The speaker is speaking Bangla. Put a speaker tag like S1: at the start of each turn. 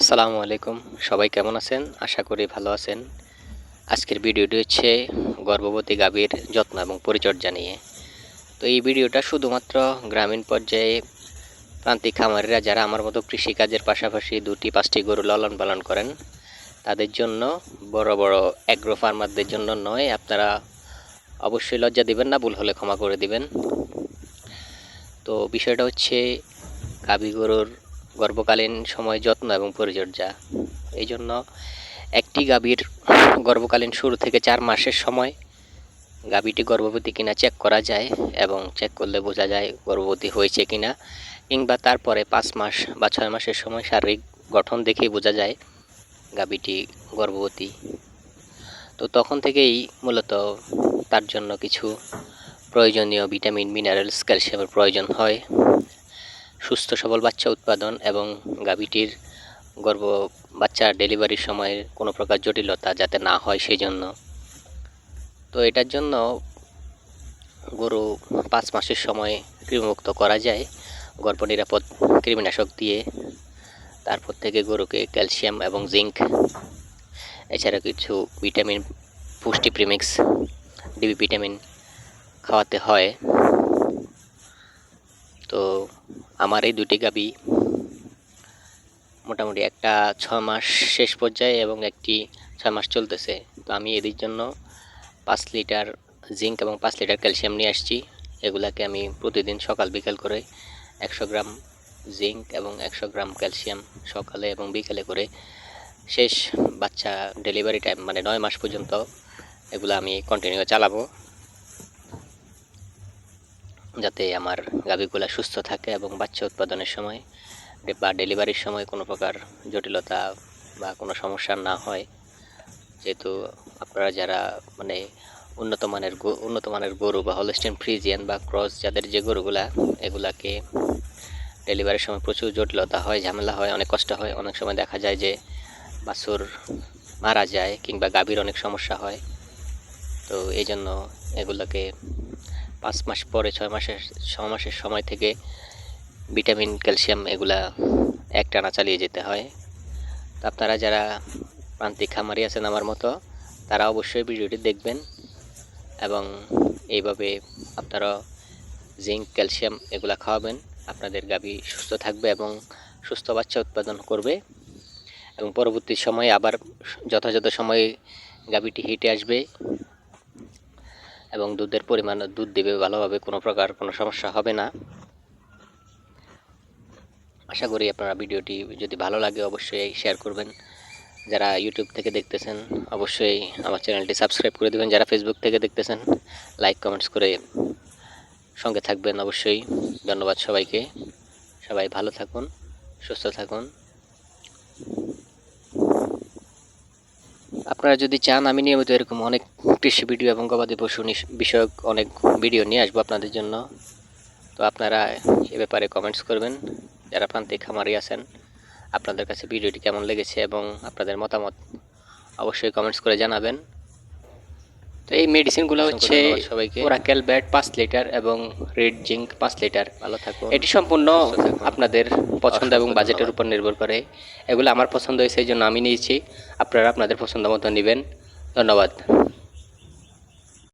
S1: আসসালামু আলাইকুম। সবাই কেমন আছেন? আশা করি ভালো আছেন। আজকের ভিডিওটি হচ্ছে গর্ভবতী গাভীর যত্ন এবং পরিচর্যা নিয়ে। তো এই ভিডিওটা শুধুমাত্র গ্রামীণ পর্যায়ে প্রান্তিক খামারিরা যারা আমার মতো কৃষিকাজের পাশাপাশি দুটি, পাঁচটি গরু লালন পালন করেন, তাদের জন্য বড় বড় অ্যাগ্রো ফার্মারদের জন্য নয়, আপনারা অবশ্যই লজ্জা দিবেন না, ভুল হলে ক্ষমা করে দিবেন। তো বিষয়টা হচ্ছে, গাভী গরুর গর্ভকালীন সময় যত্ন এবং পরিচর্যা। এই জন্য একটি গাভীর গর্ভকালীন শুরু থেকে চার মাসের সময় গাভীটি গর্ভবতী কিনা চেক করা যায় এবং চেক করলে বোঝা যায় গর্ভবতী হয়েছে কিনা কিংবা তারপরে পাঁচ মাস বা ছয় মাসের সময় শারীরিক গঠন দেখেই বোঝা যায় গাভীটি গর্ভবতী। তো তখন থেকেই মূলত তার জন্য কিছু প্রয়োজনীয় ভিটামিন মিনারেলস ক্যালসিয়ামের প্রয়োজন হয়। সুস্থ সবল বাচ্চা উৎপাদন এবং গাভীটির গর্ভ বাচ্চা ডেলিভারির সময় কোনো প্রকার জটিলতা যাতে না হয় সেই জন্য। তো এটার জন্য গরু পাঁচ মাসের সময় কৃমিমুক্ত করা যায়, গর্ভ নিরাপদ কৃমিনাশক দিয়ে। তারপর থেকে গরুকে ক্যালসিয়াম এবং জিঙ্ক, এছাড়া কিছু ভিটামিন, পুষ্টি প্রিমিক্স, ডিবি ভিটামিন খাওয়াতে হয়। তো আমার এই দুটি গাবি মোটামুটি একটা ছ মাস শেষ পর্যায়ে এবং একটি ছয় মাস চলতেছে। তো আমি এদের জন্য পাঁচ লিটার জিঙ্ক এবং পাঁচ লিটার ক্যালসিয়াম নিয়ে আসছি। এগুলাকে আমি প্রতিদিন সকাল বিকাল করে একশো গ্রাম জিঙ্ক এবং একশো গ্রাম ক্যালসিয়াম সকালে এবং বিকালে করে শেষ বাচ্চা ডেলিভারি টাইম মানে নয় মাস পর্যন্ত এগুলো আমি কন্টিনিউ চালাবো। যাতে আমার গাভীগুলা সুস্থ থাকে এবং বাচ্চা উৎপাদনের সময় বা ডেলিভারির সময় কোনো প্রকার জটিলতা বা কোনো সমস্যা না হয়। যেহেতু আপনারা যারা মানে উন্নত মানের উন্নত মানের গরু বা হলস্টেন ফ্রিজিয়ান বা ক্রস যাদের যে গরুগুলা, এগুলাকে ডেলিভারির সময় প্রচুর জটিলতা হয়, ঝামেলা হয়, অনেক কষ্ট হয়। অনেক সময় দেখা যায় যে বাছুর মারা যায় কিংবা গাভীর অনেক সমস্যা হয়। তো এই জন্য এগুলোকে পাঁচ মাস পরে, ছয় মাসের, ছ মাসের সময় থেকে ভিটামিন, ক্যালসিয়াম এগুলা একটানা চালিয়ে যেতে হয়। তো আপনারা যারা প্রান্তিক খামারি আছেন আমার মতো, তারা অবশ্যই ভিডিওটি দেখবেন এবং এইভাবে আপনারা জিঙ্ক, ক্যালসিয়াম এগুলা খাওয়াবেন। আপনাদের গাভী সুস্থ থাকবে এবং সুস্থ বাচ্চা উৎপাদন করবে এবং পরবর্তী সময়ে আবার যথাযথ সময়ে গাভীটি হিটে আসবে। এবং দুধের পরিমাণ, দুধ দেবে ভালোভাবে, কোনো প্রকার কোনো সমস্যা হবে না। আশা করি আপনারা ভিডিওটি যদি ভালো লাগে, অবশ্যই শেয়ার করবেন। যারা ইউটিউব থেকে দেখতেছেন, অবশ্যই আমার চ্যানেলটি সাবস্ক্রাইব করে দেবেন। যারা ফেসবুক থেকে দেখতেছেন লাইক কমেন্টস করে সঙ্গে থাকবেন অবশ্যই। ধন্যবাদ সবাইকে। সবাই ভালো থাকুন, সুস্থ থাকুন। আপনারা যদি চান, আমি নিয়মিত এরকম অনেক কৃষি ভিডিও এবং গবাদি পশু বিষয়ক অনেক ভিডিও নিয়ে আসব আপনাদের জন্য। তো আপনারা এ ব্যাপারে কমেন্টস করবেন। যারা প্রান্তিক খামারি আছেন, আপনাদের কাছে ভিডিওটি কেমন লেগেছে এবং আপনাদের মতামত অবশ্যই কমেন্টস করে জানাবেন। তো এই মেডিসিনগুলো হচ্ছে সবাইকে। ওরাকেল ব্যাট পাঁচ লিটার এবং রেড জিঙ্ক পাঁচ লিটার ভালো থাকুন এটি সম্পূর্ণ আপনাদের পছন্দ এবং বাজেটের উপর নির্ভর করে। এগুলো আমার পছন্দ হয়েছে এই জন্য আমি নিয়েছি। আপনারা আপনাদের পছন্দ মতো নেবেন। ধন্যবাদ।